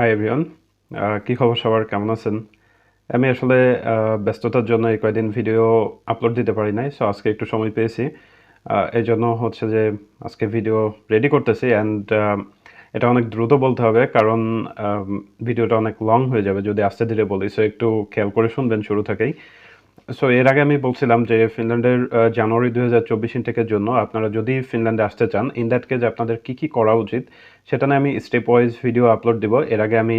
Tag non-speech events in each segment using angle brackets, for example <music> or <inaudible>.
Hi everyone কী খবর সবার? কেমন আছেন? আমি আসলে ব্যস্ততার জন্য এই কয়েকদিন ভিডিও আপলোড দিতে পারি নাই সো আজকে একটু সময় পেয়েছি। এই জন্য হচ্ছে যে আজকে ভিডিও রেডি করতেছি অ্যান্ড এটা অনেক দ্রুত বলতে হবে কারণ ভিডিওটা অনেক লং হয়ে যাবে যদি আস্তে ধীরে বলি সো একটু খেয়াল করে শুনবেন শুরু থেকেই। সো এর আগে আমি বলছিলাম যে ফিনল্যান্ডের জানুয়ারি দুই হাজার চব্বিশ ইনটেকের জন্য আপনারা যদি ফিনল্যান্ডে আসতে চান ইন দ্যাট কেজ আপনাদের কী কী করা উচিত, সেটা নিয়ে আমি স্টেপ ওয়াইজ ভিডিও আপলোড দিব। এর আগে আমি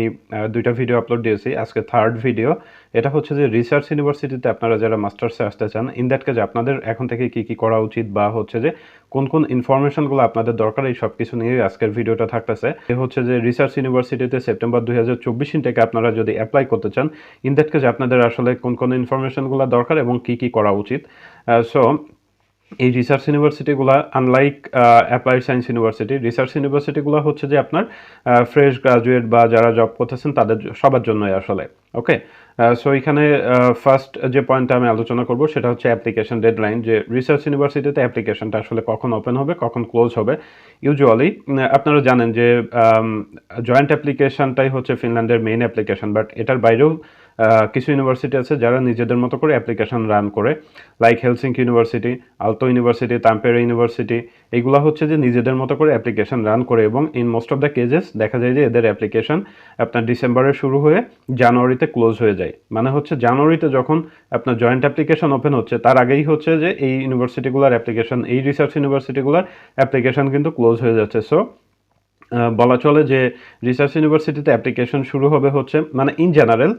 দুইটা ভিডিও আপলোড দিয়েছি। আজকে থার্ড ভিডিও এটা হচ্ছে যে রিসার্চ ইউনিভার্সিটিতে আপনারা যারা মাস্টার্সে আসতে চান ইন দ্যাট কেজ আপনাদের এখন থেকে কি কি করা উচিত বা হচ্ছে যে কোন কোন ইনফরমেশনগুলো আপনাদের দরকার, এই সব কিছু নিয়ে আজকের ভিডিওটা থাকতেছে। এ হচ্ছে যে রিসার্চ ইউনিভার্সিটিতে সেপ্টেম্বর দুই হাজার চব্বিশ থেকে আপনারা যদি অ্যাপ্লাই করতে চান ইন দ্যাট কেজ আপনাদের আসলে কোন কোন ইনফরমেশনগুলো দরকার এবং কী কী করা উচিত। সো এই research ইউনিভার্সিটিগুলো unlike applied science university research ইউনিভার্সিটিগুলো হচ্ছে যে আপনার ফ্রেশ গ্রাজুয়েট বা যারা জব করতেছেন তাদের সবার জন্যই আসলে ওকে সো এখানে ফার্স্ট যে পয়েন্টটা আমি আলোচনা করব সেটা হচ্ছে অ্যাপ্লিকেশন ডেডলাইন যে রিসার্চ ইউনিভার্সিটিতে অ্যাপ্লিকেশনটা আসলে কখন ওপেন হবে, কখন ক্লোজ হবে। ইউজুয়ালি আপনারা জানেন যে জয়েন্ট অ্যাপ্লিকেশনটাই হচ্ছে ফিনল্যান্ডের মেইন অ্যাপ্লিকেশন বাট এটার বাইরেও কিছু ইউনিভার্সিটি আছে যারা নিজেদের মতো করে অ্যাপ্লিকেশন রান করে like Helsinki university Aalto university Tampere university এইগুলো হচ্ছে যে নিজেদের মতো করে অ্যাপ্লিকেশন রান করে এবং in most of the cases দেখা যায় যে এদের অ্যাপ্লিকেশন আপনার ডিসেম্বরে শুরু হয়ে জানুয়ারিতে ক্লোজ হয়ে যায়। মানে হচ্ছে জানুয়ারিতে যখন আপনার জয়েন্ট অ্যাপ্লিকেশন ওপেন হচ্ছে, তার আগেই হচ্ছে যে এই ইউনিভার্সিটিগুলোর অ্যাপ্লিকেশন এই রিসার্চ ইউনিভার্সিটিগুলোর অ্যাপ্লিকেশন কিন্তু ক্লোজ হয়ে যাচ্ছে। সো বলা চলে যে রিসার্চ ইউনিভার্সিটিতে অ্যাপ্লিকেশন শুরু হবে হচ্ছে মানে ইন জেনারেল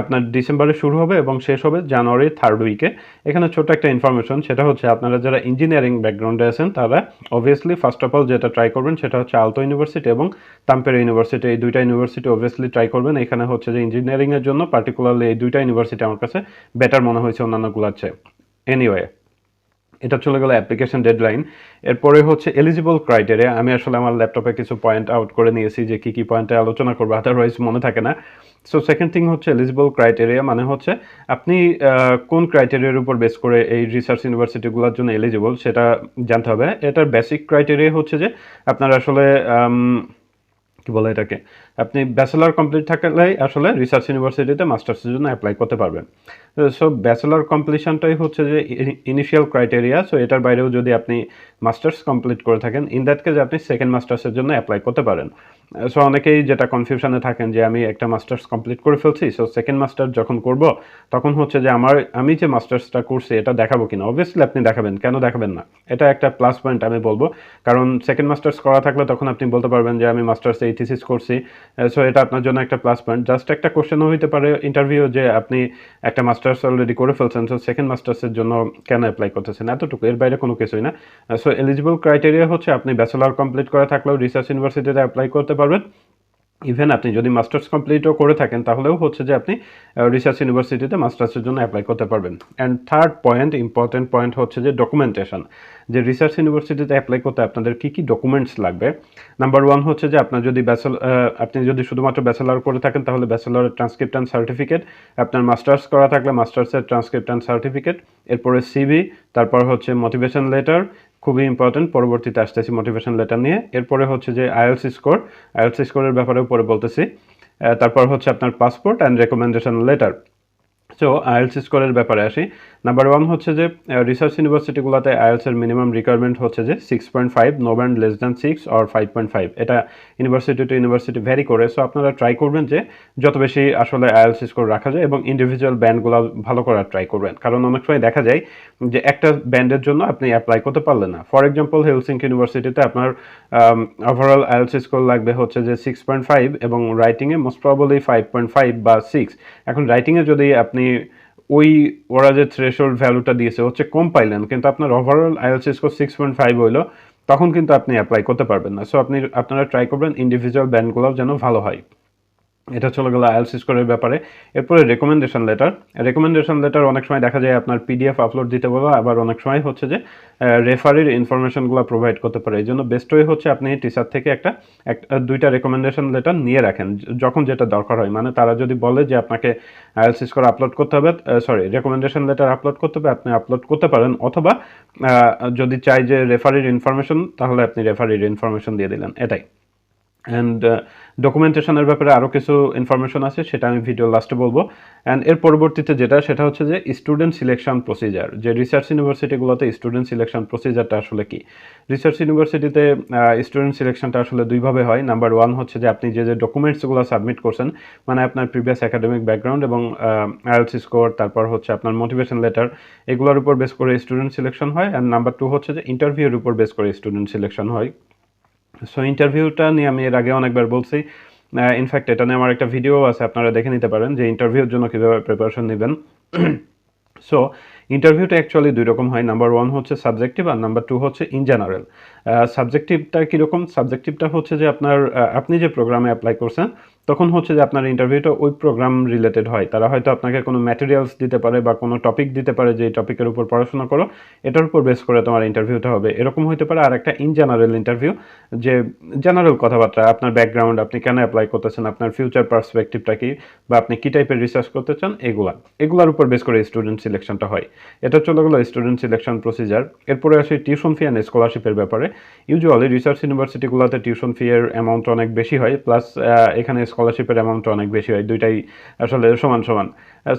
আপনার ডিসেম্বরে শুরু হবে এবং শেষ হবে জানুয়ারি থার্ড উইকে এখানে ছোট একটা ইনফরমেশন সেটা হচ্ছে আপনারা যারা ইঞ্জিনিয়ারিং ব্যাকগ্রাউন্ডে আছেন, তারা অবভিয়াসলি ফার্স্ট অফ অল যেটা ট্রাই করবেন সেটা হচ্ছে আলতো ইউনিভার্সিটি এবং তাম্পের ইউনিভার্সিটি এই দুইটা ইউনিভার্সিটি অবভিয়াসলি ট্রাই করবেন। এখানে হচ্ছে যে ইঞ্জিনিয়ারিংয়ের জন্য পার্টিকুলারলি এই দুইটা ইউনিভার্সিটি আমার কাছে বেটার মনে হয়েছে অন্যান্যগুলোর চেয়ে। এনিওয়ে এটা চলে গেল অ্যাপ্লিকেশন ডেডলাইন এরপরে হচ্ছে এলিজিবল ক্রাইটেরিয়া আমি আসলে আমার ল্যাপটপে কিছু পয়েন্ট আউট করে নিয়েছি যে কী কী পয়েন্টে আলোচনা করব আদারওয়াইজ মনে থাকে না। সো সেকেন্ড থিং হচ্ছে এলিজিবল ক্রাইটেরিয়া মানে হচ্ছে আপনি কোন ক্রাইটেরিয়ার উপর বেস করে এই রিসার্চ ইউনিভার্সিটিগুলোর জন্য এলিজিবল সেটা জানতে হবে। এটার বেসিক ক্রাইটেরিয়া হচ্ছে যে আপনার আসলে কি বলে এটাকে? আপনি ব্যাচেলার কমপ্লিট থাকলেই আসলে রিসার্চ ইউনিভার্সিটিতে মাস্টার্সের জন্য অ্যাপ্লাই করতে পারবেন। সো ব্যাচেলার কমপ্লিশনটাই হচ্ছে যে ইনিশিয়াল ক্রাইটেরিয়া সো এটার বাইরেও যদি আপনি মাস্টার্স কমপ্লিট করে থাকেন ইন দ্যাট কেজ আপনি সেকেন্ড মাস্টার্সের জন্য অ্যাপ্লাই করতে পারেন। সো অনেকেই যেটা কনফিউশনে থাকেন যে আমি একটা মাস্টার্স কমপ্লিট করে ফেলছি সো সেকেন্ড মাস্টার যখন করব, তখন হচ্ছে যে আমার, আমি যে মাস্টার্সটা করছি, এটা দেখাবো কিনা? অবভিয়াসলি আপনি দেখাবেন, কেন দেখাবেন না? এটা একটা প্লাস পয়েন্ট আমি বলব। কারণ সেকেন্ড মাস্টার্স করা থাকলে তখন আপনি বলতে পারবেন যে আমি মাস্টার্স এই থিসিস করছি সো এটা আপনার জন্য একটা প্লাস পয়েন্ট জাস্ট একটা কোশ্চেনও হইতে পারে ইন্টারভিউ যে আপনি একটা মাস্টার্স অলরেডি করে ফেলছেন সো সেকেন্ড মাস্টার্সের জন্য কেন অ্যাপ্লাই করতেছেন? এতটুকু, এর বাইরে কোনো কিছুই না। সো এলিজিবল ক্রাইটেরিয়া হচ্ছে আপনি ব্যাচেলার কমপ্লিট করা থাকলেও রিসার্চ ইউনিভার্সিটিতে অ্যাপ্লাই করতে পারবেন। ইভেন আপনি যদি মাস্টার্স কমপ্লিটও করে থাকেন, তাহলেও হচ্ছে যে আপনি রিসার্চ ইউনিভার্সিটিতে মাস্টার্সের জন্য অ্যাপ্লাই করতে পারবেন। And third point important point হচ্ছে যে ডকুমেন্টেশন যে রিসার্চ ইউনিভার্সিটিতে অ্যাপ্লাই করতে আপনাদের কী কী ডকুমেন্টস লাগবে? নাম্বার ওয়ান হচ্ছে যে আপনার যদি ব্যাচেল আপনি যদি শুধুমাত্র ব্যাচেলার করে থাকেন, তাহলে ব্যাচেলারের ট্রান্সক্রিপ্ট অ্যান্ড সার্টিফিকেট আপনার মাস্টার্স করা থাকলে মাস্টার্সের ট্রান্সক্রিপ্ট অ্যান্ড সার্টিফিকেট এরপরে সিভি তারপর হচ্ছে মোটিভেশন লেটার খুবই ইম্পর্টেন্ট পরবর্তীতে আসতেছি মোটিভেশন লেটার নিয়ে। এরপরে হচ্ছে যে আইএলস স্কোর আইএলস স্কোরের ব্যাপারেও পরে বলতেছি। তারপর হচ্ছে আপনার passport and recommendation letter so IELTS স্কোরের ব্যাপারে আসি। নাম্বার ওয়ান হচ্ছে যে রিসার্চ ইউনিভার্সিটিগুলোতে আইএলসের মিনিমাম রিকোয়ারমেন্ট হচ্ছে যে six point five no band less than six or five point five এটা ইউনিভার্সিটি টু ইউনিভার্সিটি ভ্যারি করে। সো আপনারা ট্রাই করবেন যে যত বেশি আসলে আইএলস স্কোর রাখা যায় এবং ইন্ডিভিজুয়াল ব্যান্ডগুলো ভালো করার ট্রাই করবেন। কারণ অনেক সময় দেখা যায় যে একটা ব্যান্ডের জন্য আপনি অ্যাপ্লাই করতে পারলেন না। ফর এক্সাম্পল হেলসিঙ্ক ইউনিভার্সিটিতে আপনার ওভারঅল আইএলস স্কোর লাগবে হচ্ছে যে সিক্স পয়েন্ট ফাইভ এবং রাইটিংয়ে most probably five point five বা সিক্স এখন রাইটিংয়ে যদি আপনি ওই, ওরা যে থ্রেশোল্ড ভ্যালুটা দিয়েছে, হচ্ছে কম পাইলেন, কিন্তু আপনার overall IELTS score six point five হইল, তখন কিন্তু আপনি অ্যাপ্লাই করতে পারবেন না। সো আপনি, আপনারা ট্রাই করবেন ইন্ডিভিজুয়াল ব্যান্ডগুলো যেন ভালো হয়। এটা চলে গেল আইএলস স্কোরের ব্যাপারে। এরপরে রেকমেন্ডেশন লেটার রেকমেন্ডেশন লেটার অনেক সময় দেখা যায় আপনার পিডিএফ আপলোড দিতে বলো আবার অনেক সময় হচ্ছে যে রেফারির ইনফরমেশনগুলো প্রোভাইড করতে পারে। এই জন্য বেস্ট ওয়ে হচ্ছে আপনি টিচার থেকে একটা, এক- দুইটা রেকমেন্ডেশন লেটার নিয়ে রাখেন যখন যেটা দরকার হয়। মানে তারা যদি বলে যে আপনাকে আইএলস স্কোর আপলোড করতে হবে সরি রেকমেন্ডেশন লেটার আপলোড করতে হবে, আপনি আপলোড করতে পারেন, অথবা যদি চাই যে রেফারির ইনফরমেশন তাহলে আপনি রেফারির ইনফরমেশন দিয়ে দিলেন। এটাই। অ্যান্ড ডকুমেন্টেশনের ব্যাপারে আরও কিছু ইনফরমেশন আছে, সেটা আমি ভিডিও লাস্টে বলব। অ্যান্ড এর পরবর্তীতে যেটা, সেটা হচ্ছে যে স্টুডেন্ট সিলেকশন প্রসিজার যে রিসার্চ ইউনিভার্সিটিগুলোতে স্টুডেন্ট সিলেকশন প্রসিজারটা আসলে কি? রিসার্চ ইউনিভার্সিটিতে স্টুডেন্ট সিলেকশনটা আসলে দুইভাবে হয়। নাম্বার ওয়ান হচ্ছে যে আপনি যে যে ডকুমেন্টসগুলো সাবমিট করছেন মানে আপনার প্রিভিয়াস একাডেমিক ব্যাকগ্রাউন্ড এবং আইএলসি স্কোর তারপর হচ্ছে আপনার মোটিভেশন লেটার এগুলোর উপর বেস করে স্টুডেন্ট সিলেকশন হয়। অ্যান্ড নাম্বার টু হচ্ছে যে ইন্টারভিউর উপর বেস করে স্টুডেন্ট সিলেকশন হয়। সো ইন্টারভিউটা নিয়ে আমি এর আগে অনেকবার বলছি। ইনফ্যাক্ট এটা নিয়ে আমার একটা ভিডিও আছে, আপনারা দেখে নিতে পারেন যে ইন্টারভিউর জন্য কীভাবে প্রিপারেশন নেবেন। <clears throat> সো ইন্টারভিউটা অ্যাকচুয়ালি দুই রকম হয়। নাম্বার ওয়ান হচ্ছে সাবজেক্টিভ আর নাম্বার টু হচ্ছে ইন জেনারেল সাবজেক্টিভটা কীরকম? সাবজেক্টিভটা হচ্ছে যে আপনার আপনি যে প্রোগ্রামে অ্যাপ্লাই করছেন, তখন হচ্ছে যে আপনার ইন্টারভিউটা ওই প্রোগ্রাম রিলেটেড হয়। তারা হয়তো আপনাকে কোনো ম্যাটেরিয়ালস দিতে পারে বা কোনো টপিক দিতে পারে যে টপিকের উপর পড়াশোনা করো, এটার উপর বেস করে তোমার ইন্টারভিউটা হবে। এরকম হইতে পারে। আর একটা ইন জেনারেল ইন্টারভিউ যে জেনারেল কথাবার্তা, আপনার ব্যাকগ্রাউন্ড আপনি কেন অ্যাপ্লাই করতেছেন, আপনার ফিউচার পার্সপেক্টিভটা কি, বা আপনি কী টাইপের রিসার্চ করতে চান, এগুলা। এগুলার উপর বেস করে স্টুডেন্ট সিলেকশনটা হয়। এটা চলে গেলো স্টুডেন্ট সিলেকশন প্রসিজার এরপরে আসি টিউশন ফি অ্যান্ড স্কলারশিপের ব্যাপারে। ইউজুয়ালি রিসার্চ ইউনিভার্সিটিগুলোতে টিউশন ফি এর অ্যামাউন্ট অনেক বেশি হয় প্লাস এখানে স্কলারশিপের অ্যামাউন্ট অনেক বেশি হয়, দুইটাই আসলে সমান সমান।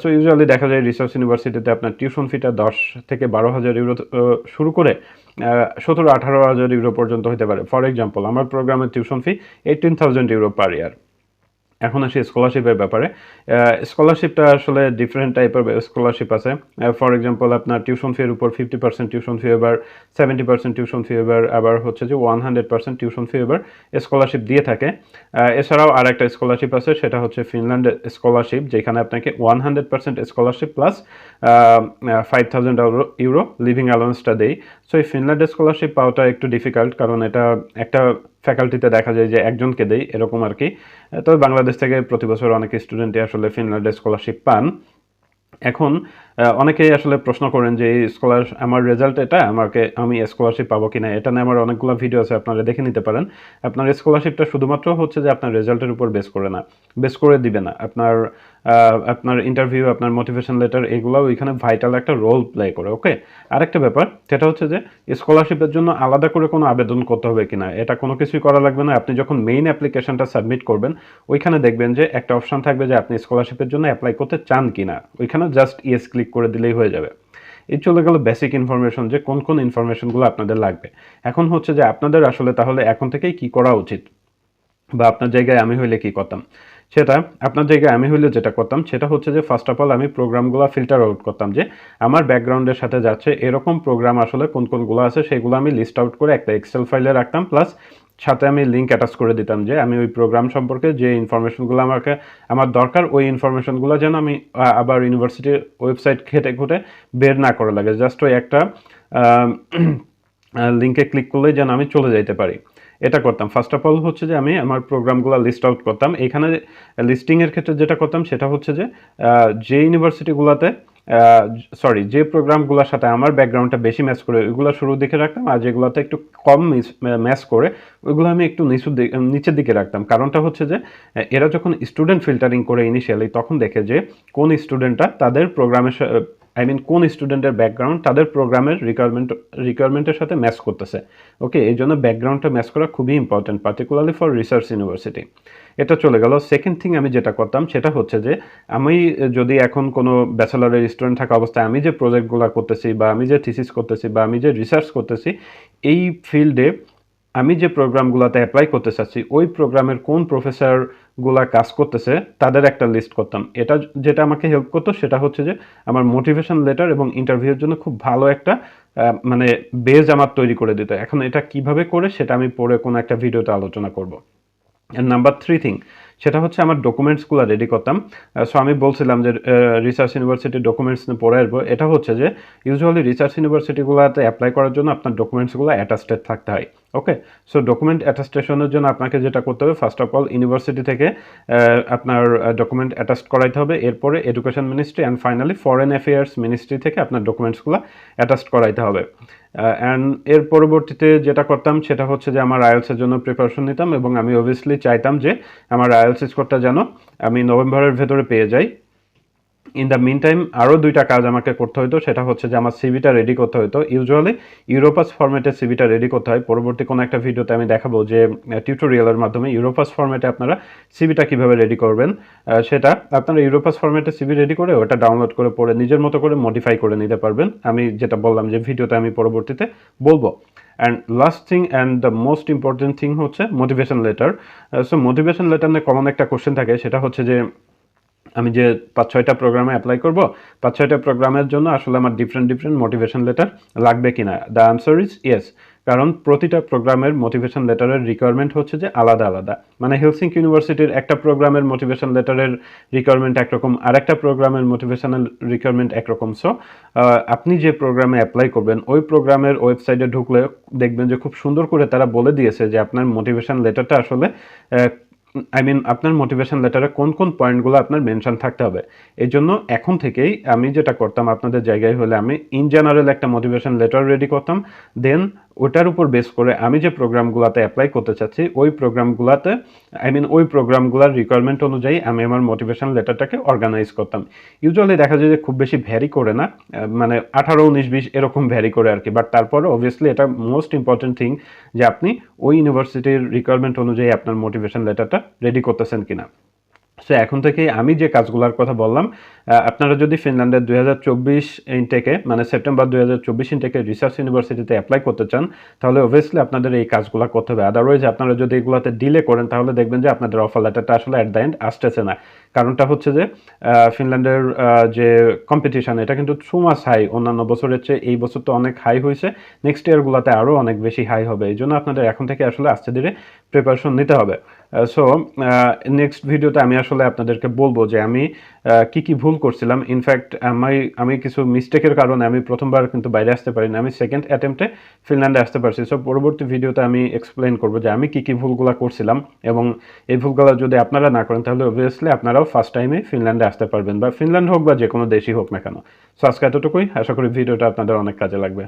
সো ইউজুয়ালি দেখা যায় রিসার্চ ইউনিভার্সিটিতে আপনার টিউশন ফিটা দশ থেকে বারো হাজার ইউরো শুরু করে সতেরো আঠারো হাজার ইউরো পর্যন্ত হতে পারে। ফর এক্সাম্পল আমার প্রোগ্রামের tuition fee eighteen thousand euro per year এখন আসি স্কলারশিপের ব্যাপারে। স্কলারশিপটা আসলে ডিফারেন্ট টাইপের স্কলারশিপ আছে। ফর এক্সাম্পল আপনার টিউশন ফির উপর ফিফটি পার্সেন্ট টিউশন ফি এবার সেভেন্টি পার্সেন্ট টিউশন ফি এবার, আবার হচ্ছে যে one hundred percent tuition fee এবার স্কলারশিপ দিয়ে থাকে। এছাড়াও আর একটা স্কলারশিপ আছে, সেটা হচ্ছে ফিনল্যান্ড স্কলারশিপ যেখানে আপনাকে one hundred percent scholarship plus five thousand euro living অ্যালাউন্সটা দেয়। সো এই ফিনল্যান্ড স্কলারশিপ পাওয়াটা একটু ডিফিকাল্ট কারণ এটা একটা ফ্যাকাল্টিতে দেখা যায় যে একজনকে দেই, এরকম আর কি তবে বাংলাদেশ থেকে প্রতি বছর অনেক স্টুডেন্টই আসলে ফিনল্যান্ডে স্কলারশিপ পান। এখন অনেকেই আসলে প্রশ্ন করেন যে, এই স্কলার আমার রেজাল্ট এটা? আমাকে, আমি স্কলারশিপ পাবো কিনা? এটা নিয়ে আমার অনেকগুলো ভিডিও আছে, আপনারা দেখে নিতে পারেন। আপনার স্কলারশিপটা শুধুমাত্র হচ্ছে যে আপনার রেজাল্টের উপর বেস করে না। বেস করে দিবে না। আপনার আপনার ইন্টারভিউ আপনার মোটিভেশন লেটার এগুলো ওইখানে ভাইটাল একটা রোল প্লে করে ওকে আরেকটা ব্যাপার, সেটা হচ্ছে যে স্কলারশিপের জন্য আলাদা করে কোনো আবেদন করতে হবে কিনা, এটা কোনো কিছুই করা লাগবে না। আপনি যখন মেইন অ্যাপ্লিকেশনটা সাবমিট করবেন, ওইখানে দেখবেন যে একটা অপশান থাকবে যে আপনি স্কলারশিপের জন্য অ্যাপ্লাই করতে চান কিনা, ওইখানে জাস্ট ইয়েস ক্লিক করে দিলেই হয়ে যাবে। এই চলে গেল বেসিক ইনফরমেশন যে কোন কোন ইনফরমেশনগুলো আপনাদের লাগবে। এখন হচ্ছে যে আপনাদের আসলে তাহলে এখন থেকেই কি করা উচিত? বা আপনার জায়গায় আমি হইলে কি করতাম? সেটা আপনার জায়গায় আমি হইলে যেটা করতাম, সেটা হচ্ছে যে ফার্স্ট অফ অল আমি প্রোগ্রামগুলো ফিল্টার আউট করতাম যে, আমার ব্যাকগ্রাউন্ডের সাথে যাচ্ছে এরকম প্রোগ্রাম আসলে কোন কোনগুলো আছে, সেগুলো আমি লিস্ট আউট করে একটা এক্সেল ফাইলে রাখতাম প্লাস সাথে আমি লিঙ্ক অ্যাটাচ করে দিতাম যে, আমি ওই প্রোগ্রাম সম্পর্কে যে ইনফরমেশনগুলো আমাকে, আমার দরকার ওই ইনফরমেশনগুলো যেন আমি আবার ইউনিভার্সিটির ওয়েবসাইট খেটে খুঁটে বের না করে লাগে। জাস্ট ওই একটা লিঙ্কে ক্লিক <clears throat> করলেই যেন আমি চলে যাইতে পারি। এটা করতাম। ফার্স্ট অফ অল হচ্ছে যে আমি আমার প্রোগ্রামগুলো লিস্ট আউট করতাম। এখানে লিস্টিংয়ের ক্ষেত্রে যেটা করতাম সেটা হচ্ছে যে যে ইউনিভার্সিটিগুলোতে সরি যে প্রোগ্রামগুলোর সাথে আমার ব্যাকগ্রাউন্ডটা বেশি ম্যাচ করে, ওইগুলো শুরুর দিকে রাখতাম আর যেগুলোতে একটু কম ম্যাচ করে, ওইগুলো আমি একটু নিচু নিচের দিকে রাখতাম। কারণটা হচ্ছে যে, এরা যখন স্টুডেন্ট ফিল্টারিং করে ইনিশিয়ালি তখন দেখে যে কোন স্টুডেন্টটা তাদের প্রোগ্রামের আই মিন কোন স্টুডেন্টের ব্যাকগ্রাউন্ড তাদের প্রোগ্রামের রিকোয়ারমেন্ট রিকোয়ারমেন্টের সাথে ম্যাচ করতেছে। ওকে এই জন্য ব্যাকগ্রাউন্ডটা ম্যাচ করা খুবই important particularly for research university এটা চলে গেল। সেকেন্ড থিং আমি যেটা করতাম, সেটা হচ্ছে যে, আমি যদি এখন কোনো ব্যাচেলারের স্টুডেন্ট থাকা অবস্থায় আমি যে প্রজেক্টগুলো করতেছি বা আমি যে থিসিস করতেছি বা আমি যে রিসার্চ করতেছি, এই ফিল্ডে আমি যে প্রোগ্রামগুলোতে অ্যাপ্লাই করতে চাচ্ছি, ওই প্রোগ্রামের কোন প্রফেসরগুলা কাজ করতেছে, তাদের একটা লিস্ট করতাম। এটা যেটা আমাকে হেল্প করতো সেটা হচ্ছে যে, আমার মোটিভেশন লেটার এবং ইন্টারভিউর জন্য খুব ভালো একটা মানে বেজ আমার তৈরি করে দিত। এখন এটা কীভাবে করে সেটা আমি পরে কোনো একটা ভিডিওতে আলোচনা করব। নাম্বার থ্রি থিং সেটা হচ্ছে আমার ডকুমেন্টসগুলো রেডি করতাম। সো আমি বলছিলাম যে রিসার্চ ইউনিভার্সিটির ডকুমেন্টস নিয়ে পড়ে আসব। এটা হচ্ছে যে ইউজুয়ালি রিসার্চ ইউনিভার্সিটিগুলোতে অ্যাপ্লাই করার জন্য আপনার ডকুমেন্টসগুলো অ্যাটাস্টেড থাকতে হয়। ওকে সো ডকুমেন্ট অ্যাটাস্টেশনের জন্য আপনাকে যেটা করতে হবে ফার্স্ট অফ অল ইউনিভার্সিটি থেকে আপনার ডকুমেন্ট অ্যাটাস্ট করাইতে হবে। এরপরে education ministry and finally foreign affairs ministry থেকে আপনার ডকুমেন্টসগুলো অ্যাটাস্ট করাইতে হবে। অ্যান্ড এর পরবর্তীতে যেটা করতাম সেটা হচ্ছে যে আমার আইএলসের জন্য প্রিপারেশন নিতাম এবং আমি অবভিয়াসলি চাইতাম যে আমার আইএলস স্কোরটা যেন আমি নভেম্বরের ভেতরে পেয়ে যাই। ইন দ্য মিন টাইম আরও দুইটা কাজ আমাকে করতে হতো সেটা হচ্ছে যে আমার সিভিটা রেডি করতে হতো ইউজুয়ালি ইউরোপাস ফরম্যাটে সিভিটা রেডি করতে হয়। পরবর্তী কোনো একটা ভিডিওতে আমি দেখাবো যে টিউটোরিয়ালের মাধ্যমে ইউরোপাস ফর্মেটে আপনারা সিভিটা কীভাবে রেডি করবেন সেটা আপনারা ইউরোপাস ফরম্যাটে সিভি রেডি করে ওটা ডাউনলোড করে পড়ে নিজের মতো করে মডিফাই করে নিতে পারবেন। আমি যেটা বললাম যে ভিডিওতে আমি পরবর্তীতে বলব। And last thing and the most important thing হচ্ছে motivation letter so motivation letter নিয়ে কমন একটা কোশ্চেন থাকে, সেটা হচ্ছে যে আমি যে পাঁচ ছয়টা প্রোগ্রামে অ্যাপ্লাই করব, পাঁচ ছয়টা প্রোগ্রামের জন্য আসলে আমার ডিফারেন্ট ডিফারেন্ট মোটিভেশন লেটার লাগবে কি না দ্য আনসার ইজ ইয়েস কারণ প্রতিটা প্রোগ্রামের মোটিভেশন লেটারের রিকোয়ারমেন্ট হচ্ছে যে আলাদা আলাদা। মানে হেলসিঙ্ক ইউনিভার্সিটির একটা প্রোগ্রামের মোটিভেশন লেটারের রিকোয়ারমেন্ট একরকম, আরেকটা প্রোগ্রামের মোটিভেশনাল রিকোয়ারমেন্ট একরকম। সো আপনি যে প্রোগ্রামে অ্যাপ্লাই করবেন, ওই প্রোগ্রামের ওয়েবসাইটে ঢুকলে দেখবেন যে খুব সুন্দর করে তারা বলে দিয়েছে যে আপনার মোটিভেশন লেটারটা আসলে আই মিন আপনার মোটিভেশন লেটারে কোন কোন পয়েন্টগুলো আপনার মেনশন থাকতে হবে? এই জন্য এখন থেকেই আমি যেটা করতাম, আপনাদের জায়গায় হলে আমি ইন জেনারেল একটা মোটিভেশন লেটার রেডি করতাম। দেন ওটার উপর বেস করে আমি যে প্রোগ্রামগুলোতে অ্যাপ্লাই করতে চাচ্ছি, ওই প্রোগ্রামগুলোতে আই মিন ওই প্রোগ্রামগুলোর রিকোয়ারমেন্ট অনুযায়ী আমি আমার মোটিভেশন লেটারটাকে অর্গানাইজ করতাম। ইউজুয়ালি দেখা যায় যে খুব বেশি ভ্যারি করে না মানে আঠারো, উনিশ, বিশ এরকম ভ্যারি করে আর কি বাট তারপরে অবভিয়াসলি এটা মোস্ট ইম্পর্টেন্ট থিং যে আপনি ওই ইউনিভার্সিটির রিকোয়ারমেন্ট অনুযায়ী আপনার মোটিভেশন লেটারটা রেডি করতেছেন কিনা। সো এখন থেকে আমি যে কাজগুলোর কথা বললাম আপনারা যদি ফিনল্যান্ডের দুই হাজার চব্বিশ ইনটেকে মানে সেপ্টেম্বর দুই হাজার চব্বিশ ইনটেকে রিসার্চ ইউনিভার্সিটিতে অ্যাপ্লাই করতে চান, তাহলে অবভিয়াসলি আপনাদের এই কাজগুলো করতে হবে। আদারওয়াইজ আপনারা যদি এগুলোতে ডিলে করেন, তাহলে দেখবেন যে আপনাদের অফার লেটারটা আসলে অ্যাট দ্য এন্ড আসতেছে না। কারণটা হচ্ছে যে ফিনল্যান্ডের যে কম্পিটিশান এটা কিন্তু টু মাস হাই অন্যান্য বছরের চেয়ে এই বছর তো অনেক হাই হয়েছে। নেক্সট ইয়ারগুলোতে আরও অনেক বেশি হাই হবে। এই জন্য আপনাদের এখন থেকে আসলে আস্তে ধীরে প্রিপারেশন নিতে হবে। সো নেক্সট ভিডিওতে আমি আসলে আপনাদেরকে বলব যে আমি কি কি ভুল করছিলাম। ইনফ্যাক্ট আমি আমি কিছু মিস্টেকের কারণে আমি প্রথমবার কিন্তু বাইরে আসতে পারিনি। আমি সেকেন্ড অ্যাটেম্পটে ফিনল্যান্ডে আসতে পারছি। সো পরবর্তী ভিডিওতে আমি এক্সপ্লেন করব যে আমি কি কি ভুলগুলো করছিলাম এবং এই ভুলগুলো যদি আপনারা না করেন, তাহলে অবভিয়াসলি আপনারাও ফার্স্ট টাইমে ফিনল্যান্ডে আসতে পারবেন বা ফিনল্যান্ড হোক বা যে কোনো দেশই হোক না কেন। সো আজকে এতটুকুই। আশা করি ভিডিওটা আপনাদের অনেক কাজে লাগবে।